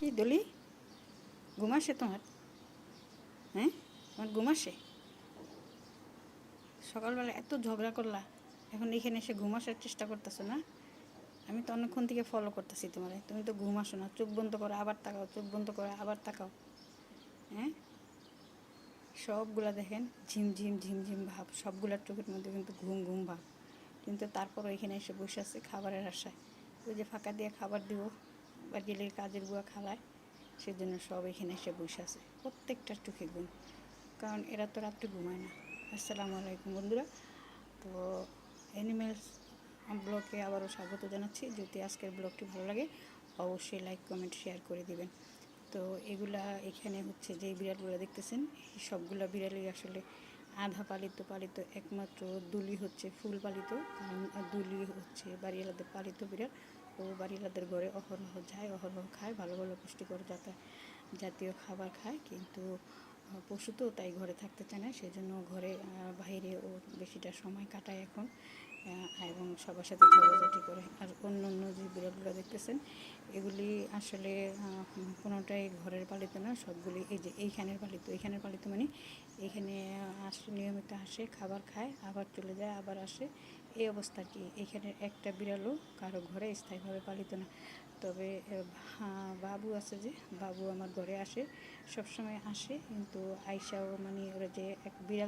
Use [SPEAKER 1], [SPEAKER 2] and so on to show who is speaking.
[SPEAKER 1] কি দলি? ঘুমাসে তোমার? হ্যাঁ? তোমার ঘুম আসে সকালবেলা এত ঝগড়া করলা, এখন এখানে এসে ঘুমাসার চেষ্টা করতেছো না? আমি তো অনেকক্ষণ থেকে ফলো করতেছি তোমার। তুমি তো ঘুমাসো না, চোখ বন্ধ করো, আবার তাকাও, চোখ বন্ধ করো, আবার তাকাও। হ্যাঁ? সবগুলা দেখেন, ঝিম ঝিম ঝিম ঝিম ভাব, সবগুলার চোখের মধ্যে কিন্তু ঘুম ঘুম ভাব। কিন্তু তারপর এখানে এসে বসে আছে খাবারের আশায়। ওই যে ফাঁকা দিয়ে খাবার দিব বা গেলে কাজের বুয়া খালায়, সেজন্য সব এখানে এসে বসে আছে। প্রত্যেকটা চোখে গুণ কারণ এরা তো রাত্রে ঘুমায় না। আসসালামু আলাইকুম বন্ধুরা। তো অ্যানিমেলস ব্লগে আবারও স্বাগত জানাচ্ছি। যদি আজকের ব্লগটি ভালো লাগে, অবশ্যই লাইক কমেন্ট শেয়ার করে দিবেন। তো এগুলা এখানে হচ্ছে যে বিড়ালগুলো দেখতেছেন সবগুলা বিড়ালই আসলে আধা পালিত পালিত, একমাত্র দুলি হচ্ছে ফুল পালিত, কারণ দুলি হচ্ছে বাড়িওয়ালাদের পালিত বিড়াল। ও বাড়িওয়ালাদের ঘরে অহরহ যায়, অহরহ খায়, ভালো ভালো পুষ্টিকর জাতা, জাতীয় খাবার খায়, কিন্তু পশু তো তাই ঘরে থাকতে চায় না সেই জন্য ঘরে বাইরে ও বেশিটা সময় কাটায় এখন এবং সবার সাথে ঝগড়াঝাটি করে। আর বিড়ালগুলো দেখতেছেন এগুলি আসলে কোনোটাই ঘরের পালিত না সবগুলি এই যে এইখানের পালিত। এইখানের পালিত মানে এখানে আসে নিয়মিত আসে খাবার খায় আবার চলে যায় আবার আসে। এই অবস্থা কি। এখানে একটা বিড়ালও কারও ঘরে স্থায়ীভাবে পালিত না। তবে হ্যাঁ, বাবু আছে যে বাবু আমার ঘরে আসে সবসময় আসে। কিন্তু আইসাও মানে ওরা যে এক বিড়াল